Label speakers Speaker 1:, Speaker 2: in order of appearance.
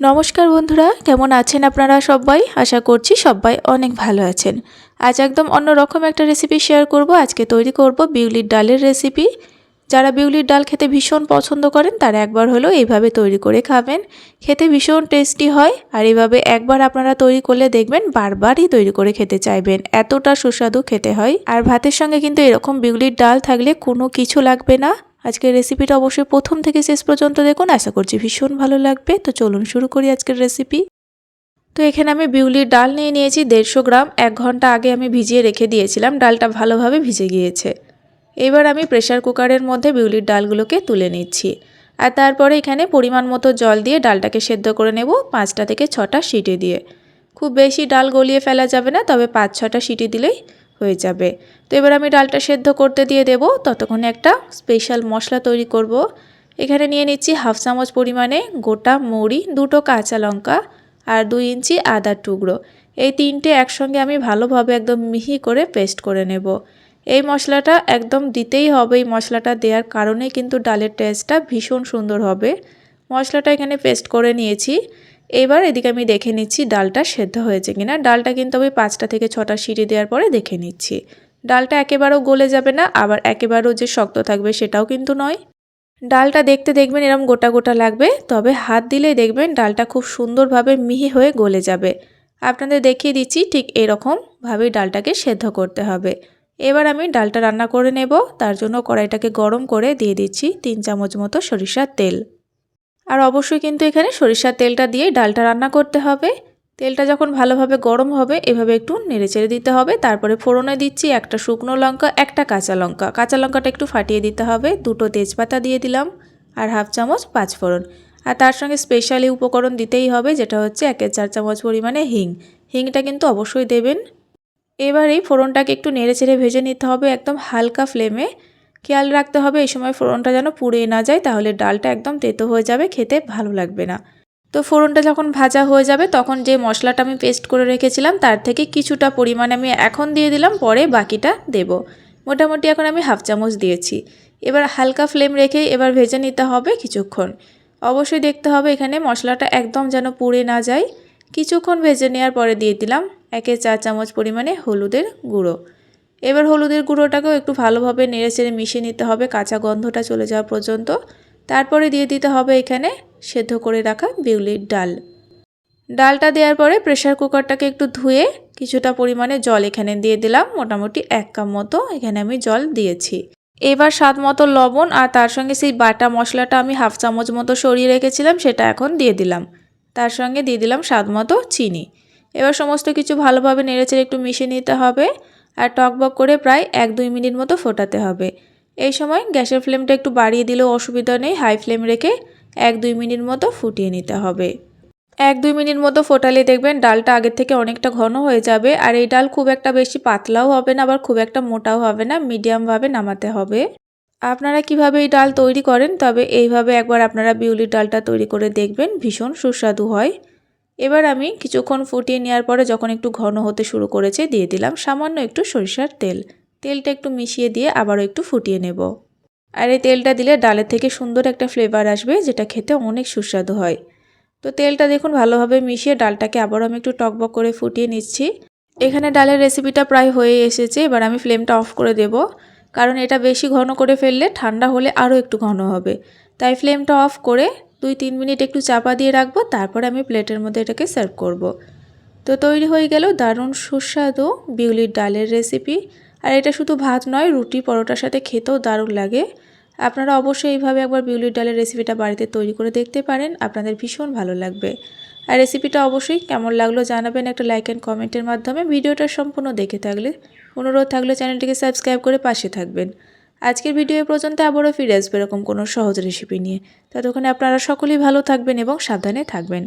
Speaker 1: নমস্কার বন্ধুরা, কেমন আছেন আপনারা সবাই? আশা করছি সবাই অনেক ভালো আছেন। আজ একদম অন্যরকম একটা রেসিপি শেয়ার করব। আজকে তৈরি করব বিউলির ডালের রেসিপি যারা বিউলির ডাল খেতে ভীষণ পছন্দ করেন, তারা একবার হলেও এইভাবে তৈরি করে খাবেন। খেতে ভীষণ টেস্টি হয় আর এইভাবে একবার আপনারা তৈরি করলে দেখবেন বারবারই তৈরি করে খেতে চাইবেন। এতটা সুস্বাদু খেতে হয়। আর ভাতের সঙ্গে কিন্তু এরকম বিউলির ডাল থাকলে কোনো কিছু লাগবে না। আজকের রেসিপিটা অবশ্যই প্রথম থেকে শেষ পর্যন্ত দেখুন, আশা করছি ভীষণ ভালো লাগবে। তো চলুন শুরু করি আজকের রেসিপি তো এখানে আমি বিউলির ডাল নিয়ে নিয়েছি, দেড়শো গ্রাম। এক ঘণ্টা আগে আমি ভিজিয়ে রেখে দিয়েছিলাম, ডালটা ভালোভাবে ভিজে গিয়েছে। এবার আমি প্রেশার কুকারের মধ্যে বিউলির ডালগুলোকে তুলে নিচ্ছি। আর তারপরে এখানে পরিমাণ মতো জল দিয়ে ডালটাকে সেদ্ধ করে নেব পাঁচটা থেকে ছটা সিটি দিয়ে। খুব বেশি ডাল গলিয়ে ফেলা যাবে না, তবে পাঁচ ছটা সিটি দিলেই হয়ে যাবে। তো এবার আমি ডালটা সেদ্ধ করতে দিয়ে দেব। ততক্ষণে একটা স্পেশাল মশলা তৈরি করব। এখানে নিয়ে নিচ্ছি হাফ চামচ পরিমাণে গোটা মৌরি, দুটো কাঁচা লঙ্কা আর দুই ইঞ্চি আদার টুকরো। এই তিনটে একসঙ্গে আমি ভালোভাবে একদম মিহি করে পেস্ট করে নেব। এই মশলাটা একদম দিতেই হবে। এই মশলাটা দেওয়ার কারণে কিন্তু ডালের টেস্টটা ভীষণ সুন্দর হবে। মশলাটা এখানে পেস্ট করে নিয়েছি। এবার এদিকে আমি দেখে নিচ্ছি ডালটা সেদ্ধ হয়েছে কিনা। ডালটা কিন্তু আমি পাঁচটা থেকে ছটা সিঁড়ি দেওয়ার পরে দেখে নিচ্ছি। ডালটা একেবারেও গলে যাবে না, আবার একেবারেও যে শক্ত থাকবে সেটাও কিন্তু নয়। ডালটা দেখতে দেখবেন এরম গোটা গোটা লাগবে, তবে হাত দিলেই দেখবেন ডালটা খুব সুন্দরভাবে মিহি হয়ে গলে যাবে। আপনাদের দেখিয়ে দিচ্ছি ঠিক এরকমভাবেই ডালটাকে সেদ্ধ করতে হবে। এবার আমি ডালটা রান্না করে নেব, তার জন্য কড়াইটাকে গরম করে দিয়ে দিচ্ছি তিন চামচ মতো সরিষার তেল। আর অবশ্যই কিন্তু এখানে সরিষার তেলটা দিয়ে ডালটা রান্না করতে হবে। তেলটা যখন ভালোভাবে গরম হবে, এভাবে একটু নেড়েচেড়ে দিতে হবে। তারপরে ফোড়নে দিচ্ছি একটা শুকনো লঙ্কা, একটা কাঁচা লঙ্কা। কাঁচা লঙ্কাটা একটু ফাটিয়ে দিতে হবে। দুটো তেজপাতা দিয়ে দিলাম আর হাফ চামচ পাঁচ ফোড়ন। আর তার সঙ্গে স্পেশালি উপকরণ দিতেই হবে, যেটা হচ্ছে একের চার চামচ পরিমাণে হিং। হিংটা কিন্তু অবশ্যই দেবেন। এবার এই ফোড়নটাকে একটু নেড়েচেড়ে ভেজে নিতে হবে একদম হালকা ফ্লেমে খেয়াল রাখতে হবে, এই সময় ফোড়নটা যেন পুড়ে না যায়, তাহলে ডালটা একদম তেতো হয়ে যাবে, খেতে ভালো লাগবে না। তো ফোড়নটা যখন ভাজা হয়ে যাবে, তখন যে মশলাটা আমি পেস্ট করে রেখেছিলাম, তার থেকে কিছুটা পরিমাণ আমি এখন দিয়ে দিলাম, পরে বাকিটা দেব। মোটামুটি এখন আমি হাফ চামচ দিয়েছি। এবার হালকা ফ্লেম রেখে এবার ভেজে নিতে হবে কিছুক্ষণ। অবশ্যই দেখতে হবে, এখানে মশলাটা একদম যেন পুড়ে না যায়। কিছুক্ষণ ভেজে নেওয়ার পরে দিয়ে দিলাম একে চা চামচ পরিমাণে হলুদের গুঁড়ো। এবার হলুদের গুঁড়োটাকেও একটু ভালোভাবে নেড়ে চেড়ে মিশিয়ে নিতে হবে, কাঁচা গন্ধটা চলে যাওয়া পর্যন্ত। তারপরে দিয়ে দিতে হবে এখানে সেদ্ধ করে রাখা বিউলির ডাল। ডালটা দেওয়ার পরে প্রেশার কুকারটাকে একটু ধুয়ে কিছুটা পরিমাণে জল এখানে দিয়ে দিলাম, মোটামুটি এক কাপ মতো এখানে আমি জল দিয়েছি। এবার স্বাদ মতো লবণ আর তার সঙ্গে সেই বাটা মশলাটা আমি হাফ চামচ মতো সরিয়ে রেখেছিলাম, সেটা এখন দিয়ে দিলাম। তার সঙ্গে দিয়ে দিলাম স্বাদ মতো চিনি। এবার সমস্ত কিছু ভালোভাবে নেড়েচেড়ে একটু মিশিয়ে নিতে হবে। আর টকবক করে প্রায় এক দুই মিনিট মতো ফোটাতে হবে। এই সময় গ্যাসের ফ্লেমটা একটু বাড়িয়ে দিলেও অসুবিধা নেই, হাই ফ্লেম রেখে এক দুই মিনিট মতো ফুটিয়ে নিতে হবে। এক দুই মিনিট মতো ফোটালে দেখবেন ডালটা আগের থেকে অনেকটা ঘন হয়ে যাবে আর এই ডাল খুব একটা বেশি পাতলাও হবে না, আবার খুব একটা মোটাও হবে না, মিডিয়ামভাবে নামাতে হবে। আপনারা কীভাবে এই ডাল তৈরি করেন? তবে এইভাবে একবার আপনারা বিউলির ডালটা তৈরি করে দেখবেন, ভীষণ সুস্বাদু হয়। এবার আমি কিছুক্ষণ ফুটিয়ে নেওয়ার পরে যখন একটু ঘন হতে শুরু করেছে, দিয়ে দিলাম সামান্য একটু সরিষার তেল। তেলটা একটু মিশিয়ে দিয়ে আবারও একটু ফুটিয়ে নেব। আর এই তেলটা দিলে ডালের থেকে সুন্দর একটা ফ্লেভার আসবে, যেটা খেতে অনেক সুস্বাদু হয়। তো তেলটা দেখুন ভালোভাবে মিশিয়ে ডালটাকে আবারও আমি একটু টকবক করে ফুটিয়ে নিচ্ছি। এখানে ডালের রেসিপিটা প্রায় হয়ে এসেছে, এবার আমি ফ্লেমটা অফ করে দেব। কারণ এটা বেশি ঘন করে ফেললে ঠান্ডা হলে আরও একটু ঘন হবে। তাই ফ্লেমটা অফ করে দুই, তিন মিনিট একটু চাপা দিয়ে রাখব, তারপরে আমি প্লেটের মধ্যে এটাকে সার্ভ করব। তো তৈরি হয়ে গেল দারুণ সুস্বাদু বিউলির ডালের রেসিপি আর এটা শুধু ভাত নয়, রুটি, পরোটার সাথে খেতেও দারুণ লাগে। আপনারা অবশ্যই এইভাবে একবার বিউলির ডালের রেসিপিটা বাড়িতে তৈরি করে দেখতে পারেন, আপনাদের ভীষণ ভালো লাগবে। আর রেসিপিটা অবশ্যই কেমন লাগল জানাবেন একটা লাইক অ্যান্ড কমেন্টের মাধ্যমে। ভিডিওটা সম্পূর্ণ দেখে থাকলে, অনুরোধ থাকলে চ্যানেলটিকে সাবস্ক্রাইব করে পাশে থাকবেন। আজকের ভিডিও পর্যন্ত আবারও ফিরে আসবে এরকম কোনো সহজ রেসিপি নিয়ে। ততক্ষণে আপনারা সকলেই ভালো থাকবেন এবং সাবধানে থাকবেন।